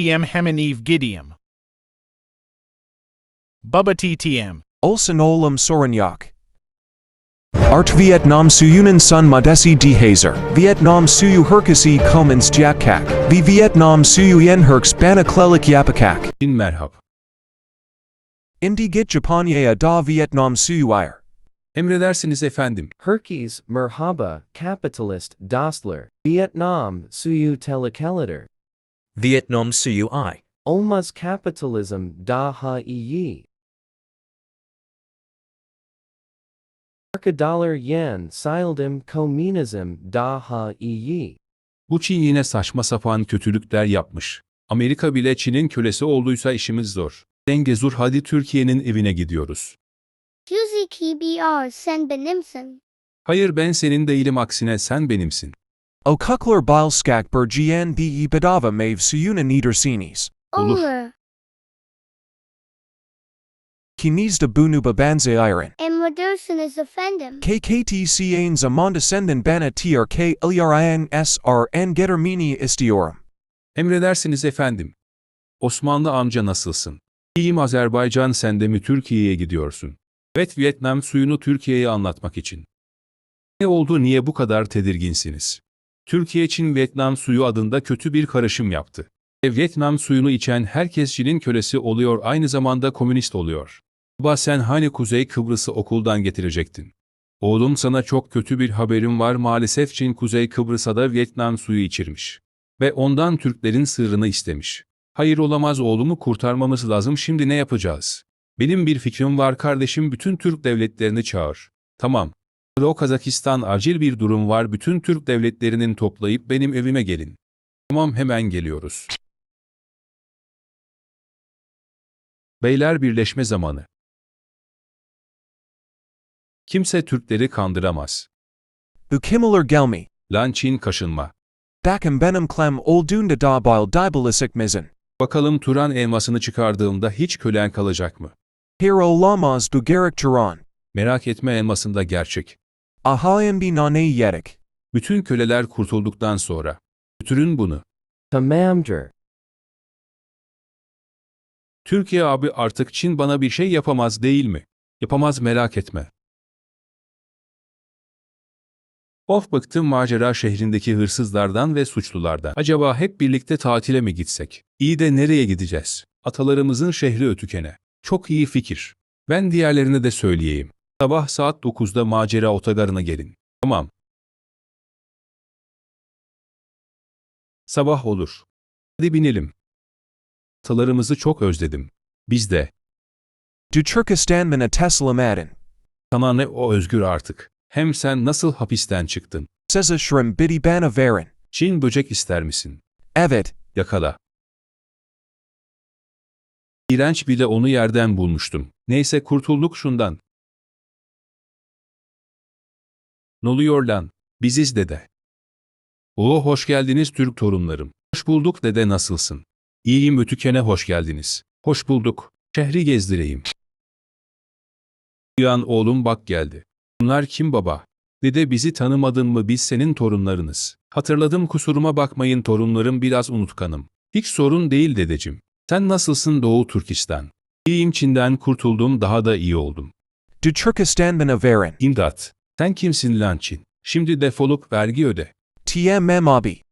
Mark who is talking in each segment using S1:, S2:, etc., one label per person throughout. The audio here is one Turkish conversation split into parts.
S1: TM Hemaniv Gideum. Bubba TTM.
S2: Olsen Olam Sorenyak. Art Vietnam Suyunan Sun Madesi D. Hazer, Vietnam Suyu Herkasi Komens Jakkak, V Vietnam Suyu Yen Herks Banaklelik Yapakak,
S3: In merhab.
S2: Indi Git Japanya Da Vietnam Suyu Ir.
S3: Emredersiniz efendim.
S4: Herkes, Merhaba, Capitalist, Dostler, Vietnam, Suyu Telekelator,
S5: Vietnam Suyu I.
S4: Olmaz Capitalism, Da Ha Iyi. Dollar Yen, Sildim Communism, Da Ha Iyi.
S3: Bu Çin yine saçma sapan kötülükler yapmış. Amerika bile Çin'in kölesi olduysa işimiz zor. Dengezur hadi Türkiye'nin evine gidiyoruz.
S6: KBR sen benimsin.
S3: Hayır ben senin değilim aksine sen benimsin.
S2: O Kukler Bilskak Bergien Be Badava Mave Suyuna Niedersinis.
S3: Olur.
S6: Olur.
S2: Kines de Bunu Babanze Iron.
S6: Emredersiniz efendim.
S2: KKTCAN Zamondescendant Bana TRK Ilyarin SRN Getermini Istiorum.
S3: Emredersiniz efendim. Osmanlı amca nasılsın? İyiyim Azerbaycan sen de mi Türkiye'ye gidiyorsun? Evet Vietnam suyunu Türkiye'ye anlatmak için. Ne oldu niye bu kadar tedirginsiniz? Türkiye için Vietnam suyu adında kötü bir karışım yaptı. Ve Vietnam suyunu içen herkes Çin'in kölesi oluyor aynı zamanda komünist oluyor. Baba sen hani Kuzey Kıbrıs'ı okuldan getirecektin? Oğlum sana çok kötü bir haberim var maalesef Çin Kuzey Kıbrıs'a da Vietnam suyu içirmiş. Ve ondan Türklerin sırrını istemiş. Hayır olamaz oğlumu kurtarmamız lazım şimdi ne yapacağız? Benim bir fikrim var kardeşim bütün Türk devletlerini çağır. Tamam. O Kazakistan acil bir durum var bütün Türk devletlerinin toplayıp benim evime gelin. Tamam hemen geliyoruz. Beyler birleşme zamanı. Kimse Türkleri kandıramaz.
S2: Ukimler Gelmi.
S3: Lan Çin kaşınma.
S2: Bakum Benum Clem Oldunda Da Bil Dibalisic Mizin.
S3: Bakalım Turan elmasını çıkardığımda hiç kölen kalacak mı?
S2: Hero Lamas Bugarik Turan.
S3: Merak etme elmasında gerçek.
S2: Ahayambi Nane Yedik.
S3: Bütün köleler kurtulduktan sonra. Götürün bunu.
S4: Tamamdır.
S3: Türkiye abi artık Çin bana bir şey yapamaz değil mi? Yapamaz merak etme. Of bıktım macera şehrindeki hırsızlardan ve suçlulardan. Acaba hep birlikte tatile mi gitsek? İyi de nereye gideceğiz? Atalarımızın şehri Ötüken'e. Çok iyi fikir. Ben diğerlerine de söyleyeyim. Sabah saat 9'da macera otogarına gelin. Tamam. Sabah olur. Hadi binelim. Atalarımızı çok özledim. Biz de.
S2: Mina Tesla Madin.
S3: Sana ne o özgür artık. Hem sen nasıl hapisten çıktın?
S2: Seza Shrim Bidi Bana Varin.
S3: Çin böcek ister misin?
S2: Evet.
S3: Yakala. İğrenç bile onu yerden bulmuştum. Neyse kurtulduk şundan. Ne oluyor lan? Biziz dede. Oo hoş geldiniz Türk torunlarım. Hoş bulduk dede nasılsın? İyiyim ötükene hoş geldiniz. Hoş bulduk. Şehri gezdireyim. Uyan oğlum bak geldi. Bunlar kim baba? Dede bizi tanımadın mı biz senin torunlarınız. Hatırladım kusuruma bakmayın torunlarım biraz unutkanım. Hiç sorun değil dedecim. Sen nasılsın Doğu Türkistan? İyiyim Çin'den kurtuldum daha da iyi oldum.
S2: Du Turkestan Mina Varin.
S3: İmdat. Sen kimsin lan Çin? Şimdi defolup vergi öde.
S2: TM Abi.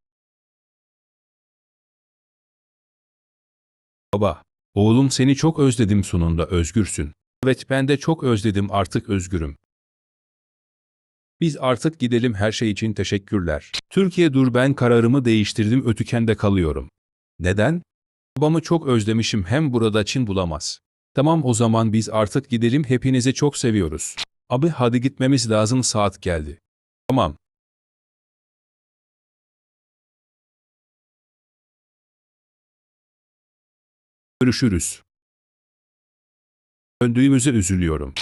S3: Baba. Oğlum seni çok özledim sonunda özgürsün. Evet ben de çok özledim artık özgürüm. Biz artık gidelim her şey için teşekkürler. Türkiye dur ben kararımı değiştirdim Ötüken'de kalıyorum. Neden? Babamı çok özlemişim hem burada Çin bulamaz. Tamam o zaman biz artık gidelim hepinizi çok seviyoruz. Abi hadi gitmemiz lazım saat geldi. Tamam. Görüşürüz. Döndüğümüze üzülüyorum.